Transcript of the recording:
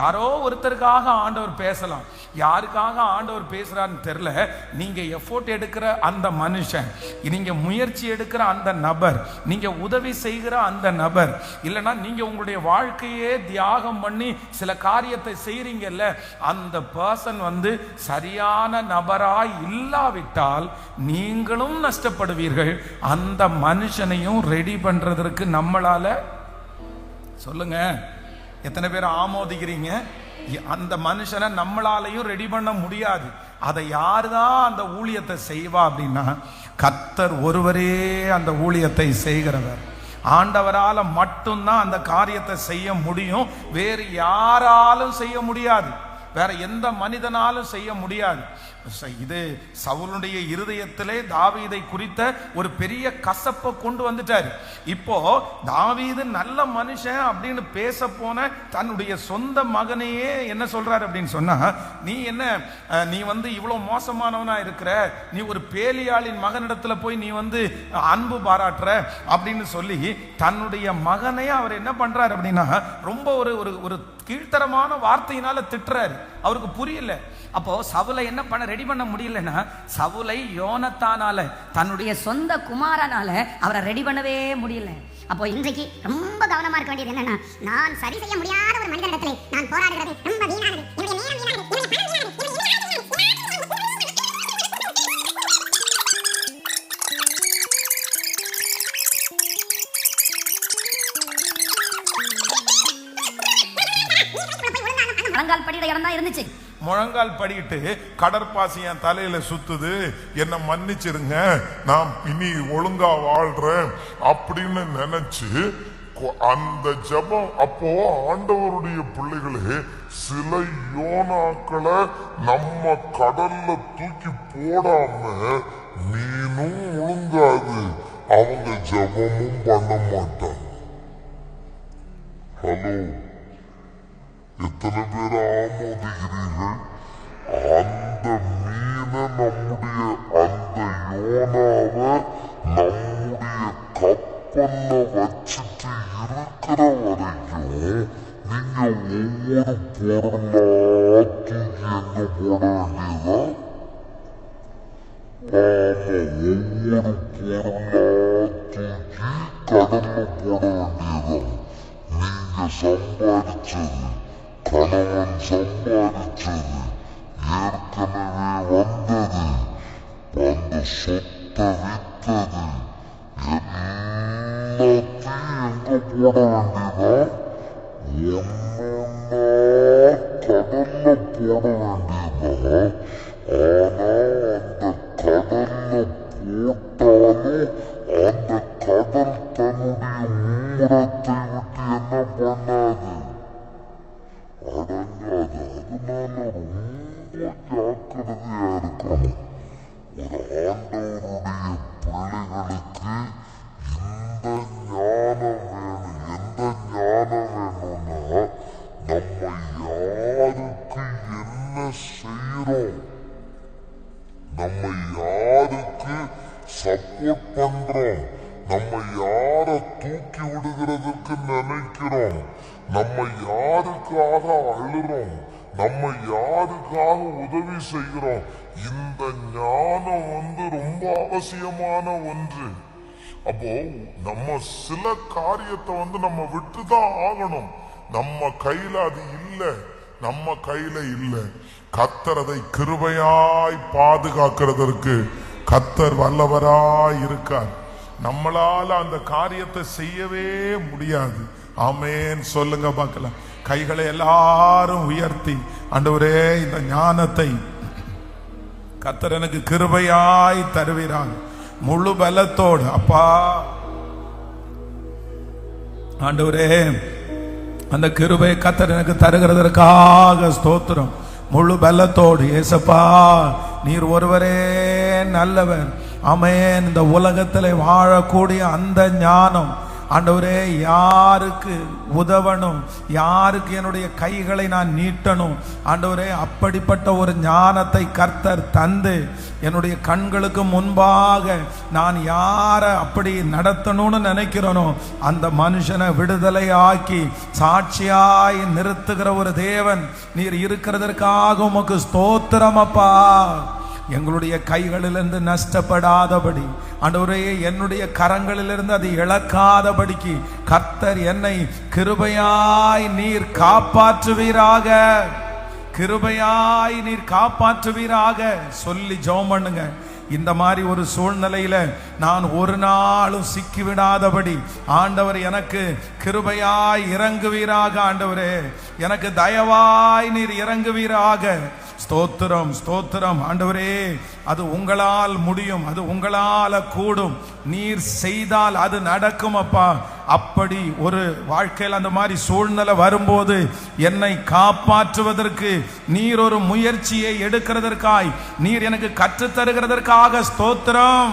யாரோ ஒருத்தருக்காக ஆண்டவர் பேசலாம். யாருக்காக ஆண்டவர் பேசுகிறான்னு தெரில நீங்க எஃபோர்ட் எடுக்கிற அந்த மனுஷன் நீங்க முயற்சி எடுக்கிற அந்த நபர் நீங்க உதவி செய்கிற அந்த நபர் இல்லைன்னா நீங்க உங்களுடைய வாழ்க்கையே தியாகம் பண்ணி சில காரியத்தை செய்றீங்கல்ல அந்த பர்சன் வந்து சரியான நபராய் இல்லாவிட்டால் நீங்களும் நஷ்டப்படுவீர்கள். அந்த மனுஷனையும் ரெடி பண்றதற்கு நம்மளால சொல்லுங்க. எத்தனை பேர் ஆமோதிக்கிறீங்க? அந்த மனுஷனை நம்மளாலையும் ரெடி பண்ண முடியாது. அதை யாரு தான் அந்த ஊழியத்தை செய்வா அப்படின்னா கத்தர் ஒருவரே அந்த ஊழியத்தை செய்கிறவர். ஆண்டவரால் மட்டும்தான் அந்த காரியத்தை செய்ய முடியும். வேறு யாராலும் செய்ய முடியாது. வேற எந்த மனிதனாலும் செய்ய முடியாது. ச- இது சவுலுடைய இருதயத்திலே தாவீதை குறித்த ஒரு பெரிய கசப்பை கொண்டு வந்துட்டாரு. இப்போ தாவீது நல்ல மனுஷன் அப்படின்னு பேச போன தன்னுடைய சொந்த மகனையே என்ன சொல்றாரு அப்படின்னு சொன்னா நீ என்ன நீ வந்து இவ்வளவு மோசமானவனா இருக்கிற? நீ ஒரு பேலியாளின் மகனிடத்துல போய் நீ வந்து அன்பு பாராட்டுற? அப்படின்னு சொல்லி தன்னுடைய மகனையே அவர் என்ன பண்றாரு அப்படின்னா ரொம்ப ஒரு ஒரு ஒரு கீழ்த்தரமான வார்த்தையினால திட்டுறாரு. அவருக்கு புரியல. அப்போ சவுலை என்ன பண்ண ரெடி பண்ண முடியலன்னா சவுலை யோனத்தானால தன்னுடைய சொந்த குமாரனால அவரை ரெடி பண்ணவே முடியல. அப்போ இன்றைக்கு ரொம்ப கவனமா இருக்க வேண்டியது என்னன்னா நான் சரி செய்ய முடியாத ஒரு மனிதனிடத்திலே நான் போராடுகிறது ரொம்ப வீணானது. முழங்கால் படியில இடம் தான் இருந்துச்சு. முழங்கால் படிட்டு கடற்பாசி என் தலையில சுத்துது. என்ன மன்னிச்சிருங்க. நான் இனி ஒழுங்கா வாழ்றேன் அப்படின்னு நினைச்சு கொ- அந்த ஜெபம் அப்போ ஆண்டவருடைய பிள்ளைகளே சில யோனாக்களை நம்ம கடல்ல தூக்கி போடாம மீனும் ஒழுங்காது. அவங்க ஜெபமும் பண்ண மாட்டாங்க. ஹலோ. எத்தனை பேர் ஆமோதுகிறீர்கள் அந்த மீனை நம்முடைய அந்த யோனாவை நம்முடைய கப்பல்ல சம்பாதிச்சது ஏற்கனவே வந்தது அந்த சொத்தை வித்தது எல்லாத்தையும் எங்க போட வேண்டியதா ஒன்னொன்னா கடல்ல போட வேண்டியதா ஆனா அந்த கடல்ல போட்டாலும் அந்த கடல் தன்னுடைய மூலத்தை விட்டு என்ன பண்ணாது ஜாக்கிரதையா இருக்கணும் ஒரு ஆண்டவருடைய பிள்ளைகளுக்கு இந்த ஞானம் வேணும். எந்த ஞானம் வேணும்னா நம்ம யாருக்கு என்ன செய்யறோம்? நம்ம யாருக்கு சப்போர்ட் பண்றோம்? நம்ம யார தூக்கி விடுகிறதுக்கு நினைக்கிறோம்? நம்ம யாருக்காக அழுறோம்? நம்ம யாருக்காக உதவி செய்கிறோம்? இந்த ஞானம் வந்து ரொம்ப அவசியமான ஒன்று. அப்போ நம்ம சில காரியத்தை வந்து நம்ம விட்டுதான் ஆகணும். நம்ம கையில அது இல்லை. நம்ம கையில இல்லை. கத்தர் அதை கிருபையாய் பாதுகாக்கிறதற்கு கத்தர் வல்லவராய் இருக்கார். நம்மளால அந்த காரியத்தை செய்யவே முடியாது. ஆமேன். சொல்லுங்க பார்க்கலாம். கைகளை எல்லாரும் உயர்த்தி. அண்டவரே இந்த ஞானத்தை கத்தர் எனக்கு கிருபையாய் தருவீராங்க முழு பலத்தோடு. அப்பா. ஆண்டவரே அந்த கிருபை கத்தர் எனக்கு தருகிறதற்காக ஸ்தோத்திரம். முழு பலத்தோடு. ஏசப்பா நீர் ஒருவரே நல்லவர். ஆமென். இந்த உலகத்தில் வாழக்கூடிய அந்த ஞானம் ஆண்டவரே யாருக்கு உதவணும் யாருக்கு என்னுடைய கைகளை நான் நீட்டணும் ஆண்டவரே அப்படிப்பட்ட ஒரு ஞானத்தை கர்த்தர் தந்து என்னுடைய கண்களுக்கு முன்பாக நான் யாரை அப்படி நடத்தணும்னு நினைக்கிறேனோ அந்த மனுஷனை விடுதலை ஆக்கி சாட்சியாய் நிறுத்துகிற ஒரு தேவன் நீர் இருக்கிறதற்காக உமக்கு ஸ்தோத்திரம் அப்பா. எங்களுடைய கைகளிலிருந்து நஷ்டப்படாதபடி ஆண்டவரே என்னுடைய கரங்களிலிருந்து அது இழக்காதபடிக்கு கர்த்தர் என்னை கிருபையாய் நீர் காப்பாற்றுவீராக. கிருபையாய் நீர் காப்பாற்றுவீராக. சொல்லி ஜெபம் பண்ணுங்க. இந்த மாதிரி ஒரு சூழ்நிலையில நான் ஒரு நாளும் சிக்கிவிடாதபடி ஆண்டவர் எனக்கு கிருபையாய் இறங்குவீராக ஆண்டவரே. எனக்கு தயவாய் நீர் இறங்குவீராக. ஸ்தோத்திரம் ஸ்தோத்திரம். ஆண்டவரே அது உங்களால் முடியும் அது உங்களால கூடும். நீர் செய்தால் அது நடக்கும் அப்பா. அப்படி ஒரு வாழ்க்கையில் அந்த மாதிரி சூழ்நிலை வரும்போது என்னை காப்பாற்றுவதற்கு நீர் ஒரு முயற்சியை எடுக்கிறதற்காய் நீர் எனக்கு கற்றுத்தருகிறதற்காக ஸ்தோத்திரம்.